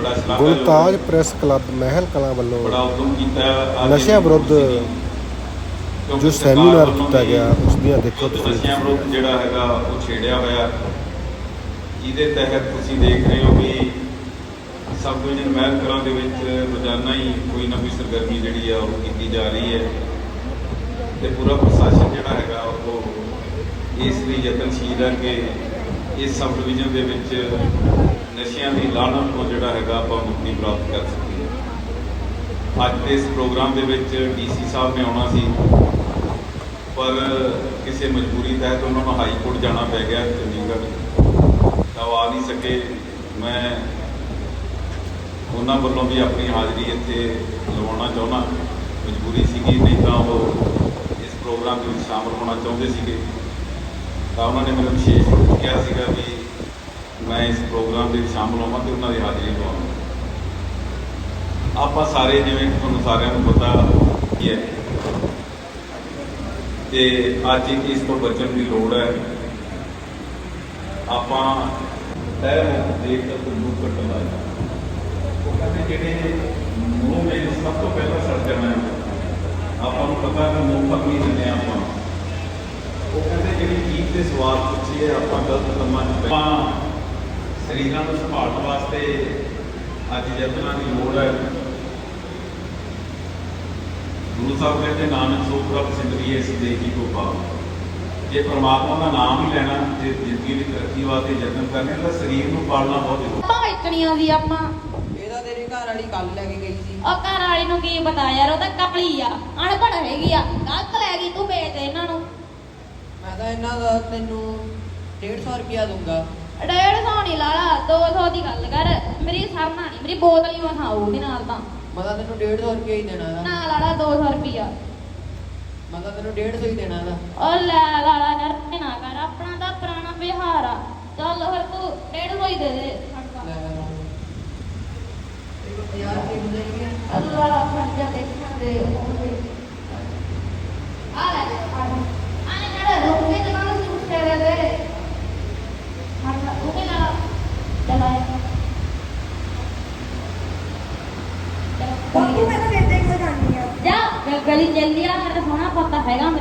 ਬੜਾ Gultaj press club Mehal Kalan ਬੜਾ ਵੱਲੋਂ ਉਦਮ ਕੀਤਾ ਅੱਜ ਨਸ਼ਿਆਂ ਵਿਰੁੱਧ ਜੋ ਸੈਮੀਨਾਰ ਕੀਤਾ ਗਿਆ ਉਸ ਦੀਆਂ ਦੇਖੋ ਤਸਵੀਰਾਂ ਨਸ਼ਿਆਂ ਵਿਰੁੱਧ ਜਿਹੜਾ ਹੈਗਾ ਉਹ ਛੇੜਿਆ ਹੋਇਆ। ਜਿਹਦੇ ਤਹਿਤ ਤੁਸੀਂ ਦੇਖ ਰਹੇ ਹੋ ਵੀ ਸਬ ਡਿਵੀਜ਼ਨ ਮਹਿਲ ਕਲਾਂ ਦੇ ਵਿੱਚ ਰੋਜ਼ਾਨਾ ਹੀ ਕੋਈ ਨਾ ਕੋਈ ਸਰਗਰਮੀ ਜਿਹੜੀ ਆ ਉਹ ਕੀਤੀ ਜਾ ਰਹੀ ਹੈ। ਤੇ ਪੂਰਾ ਪ੍ਰਸ਼ਾਸਨ ਜਿਹੜਾ ਹੈਗਾ ਉਹ ਇਸ ਲਈ ਯਤਨਸ਼ੀਲ ਹੈ ਕਿ ਇਸ ਸਬ ਡਿਵੀਜ਼ਨ ਦੇ ਵਿੱਚ ਨਸ਼ਿਆਂ ਦੀ ਲਾਹਨਤ ਤੋਂ ਜਿਹੜਾ ਹੈਗਾ ਆਪਾਂ ਮੁਕਤੀ ਪ੍ਰਾਪਤ ਕਰ ਸਕੀਏ। ਅੱਜ ਦੇ ਇਸ ਪ੍ਰੋਗਰਾਮ ਦੇ ਵਿੱਚ ਡੀਸੀ ਸਾਹਿਬ ਨੇ ਆਉਣਾ ਸੀ, ਪਰ ਕਿਸੇ ਮਜਬੂਰੀ ਤਹਿਤ ਉਹਨਾਂ ਨੂੰ ਹਾਈ ਕੋਰਟ ਜਾਣਾ ਪੈ ਗਿਆ ਚੰਡੀਗੜ੍ਹ। ਤਾਂ ਉਹ ਆ ਨਹੀਂ ਸਕੇ। ਮੈਂ ਉਹਨਾਂ ਵੱਲੋਂ ਵੀ ਆਪਣੀ ਹਾਜ਼ਰੀ ਇੱਥੇ ਲਵਾਉਣਾ ਚਾਹੁੰਦਾ। ਮਜਬੂਰੀ ਸੀਗੀ, ਨਹੀਂ ਤਾਂ ਉਹ ਇਸ ਪ੍ਰੋਗਰਾਮ ਦੇ ਵਿੱਚ ਸ਼ਾਮਲ ਹੋਣਾ ਚਾਹੁੰਦੇ ਸੀਗੇ। ਤਾਂ ਉਹਨਾਂ ਨੇ ਮੈਨੂੰ ਵਿਸ਼ੇਸ਼ ਕਿਹਾ ਸੀਗਾ ਵੀ ਮੈਂ ਇਸ ਪ੍ਰੋਗਰਾਮ ਦੇ ਵਿੱਚ ਸ਼ਾਮਲ ਹੋਵਾਂ ਤੇ ਉਹਨਾਂ ਦੀ ਹਾਜ਼ਰੀ ਲਵਾਵਾਂ ਆਪਾਂ ਸਾਰੇ ਜਿਵੇਂ ਤੁਹਾਨੂੰ ਸਾਰਿਆਂ ਨੂੰ ਪਤਾ ਹੀ ਹੈ ਤੇ ਅੱਜ ਇਸ ਤੋਂ ਬਚਣ ਦੀ ਲੋੜ ਹੈ। ਆਪਾਂ ਤੈ ਦੇਖ ਕੇ ਤੁਹਾਨੂੰ ਕੱਟਣ ਲੱਗਾ ਉਹ ਕਹਿੰਦੇ ਜਿਹੜੇ ਮੂੰਹ ਵਿੱਚ ਸਭ ਤੋਂ ਪਹਿਲਾਂ ਸੜ ਜਾਣਾ ਹੈ। ਆਪਾਂ ਨੂੰ ਪਤਾ ਹੈ ਮੂੰਹ ਪਰ ਨਹੀਂ ਦਿੰਦੇ ਆਪਾਂ। ਉਹ ਕਹਿੰਦੇ ਜਿਹੜੀ ਜੀਭ ਦੇ ਸਵਾਦ ਪੁੱਛੀ ਆਪਾਂ ਗਲਤ ਕੰਮਾਂ 'ਚ ਪੈ- ਆਪਾਂ ਸਰੀਰਾਂ ਨੂੰ ਸੰਭਾਲਣ ਵਾਸਤੇ ਅੱਜ ਯਤਨਾਂ ਦੀ ਲੋੜ ਹੈ। ਗੁਰੂ ਸਾਹਿਬ ਕਹਿੰਦੇ ਨਾਨਕ ਸੋ ਪ੍ਰਭ ਸਿਮਰਿਏ ਇਸ ਦੇਖੀ ਕੋ ਪਾਓ। ਜੇ ਪ੍ਰਮਾਤਮਾ ਦਾ ਨਾਮ ਹੀ ਲੈਣਾ ਤੇ ਜ਼ਿੰਦਗੀ ਦੀ ਤਰੱਕੀ ਵਾਸਤੇ ਯਤਨ ਕਰਨੇ ਤਾਂ ਸਰੀਰ ਨੂੰ ਪਾਲਣਾ ਬਹੁਤ ਜ਼ਰੂਰੀ ਆਪਾਂ ਵੇਚਣੀਆਂ ਸੀ ਆਪਾਂ। ਇਹਦਾ ਤੇਰੀ ਘਰ ਵਾਲੀ ਕੱਲ ਲੈ ਕੇ ਗਈ ਸੀ। ਉਹ ਘਰ ਵਾਲੀ ਨੂੰ ਕੀ ਪਤਾ ਯਾਰ ਉਹ ਤਾਂ ਕਪਲੀ ਆ ਅਣਪੜ੍ਹ ਹੈਗੀ ਆ। ਗਲਤ ਲੈ ਗਈ ਤੂੰ ਵੇਚ ਦੇ ਇਹਨਾਂ ਨੂੰ। ਮੈਂ ਤਾਂ ਇਹਨਾਂ ਦਾ ਤੈਨੂੰ 150 ਰੁਪਿਆ ਦੂੰਗਾ ਡੇਢ ਸੌ ਨਹੀਂ ਲਾਲਾ 200 ਦੀ ਗੱਲ ਕਰ ਮੇਰੀ ਸਰਨਾ ਨਹੀਂ ਮੇਰੀ ਬੋਤਲ ਹੀ ਵਖਾਓ ਉਹਦੇ ਨਾਲ ਤਾਂ। ਮੈਂ ਤਾਂ ਤੈਨੂੰ 150 ਰੁਪਿਆ ਹੀ ਦੇਣਾ ਦਾ ਨਾ ਲਾਲਾ 200 ਰੁਪਿਆ ਮੈਂ ਤਾਂ ਤੈਨੂੰ 150 ਹੀ ਦੇਣਾ ਦਾ ਉਹ ਲੈ ਲਾਲਾ ਨਰਮੇ ਨਾ ਕਰ ਆਪਣਾ ਤਾਂ ਪੁਰਾਣਾ ਵਿਹਾਰ ਆ। ਚੱਲ ਫਿਰ ਤੂੰ 150 ਹੀ ਦੇ ਦੇ। ਲੈ ਇਹ 50 ਰੁਪਏ ਦੇ ਗਿਆ ਅੱਲਾ ਖਰਚਾ ਦੇਖਣ ਦੇ ਆ ਲੈ ਆਨੇ ਨੜ ਰੋਕੇ ਤੇ ਨਾਲ ਸੂਟ ਤੇਰੇ ਦੇ ਹਾਂ ਉਹ ਨਾ ਚਲਾ ਬਾਪੂ ਮੈਂ ਤਾਂ ਵੇਚਦੇ ਕਿਉਂ ਜਾਣੀ ਆ ਜਾ ਗਲੀ ਚੱਲੀ ਆ ਮੇਰਾ ਸੋਹਣਾ ਪਤਾ ਹੈਗਾ ਮੇਰੇ।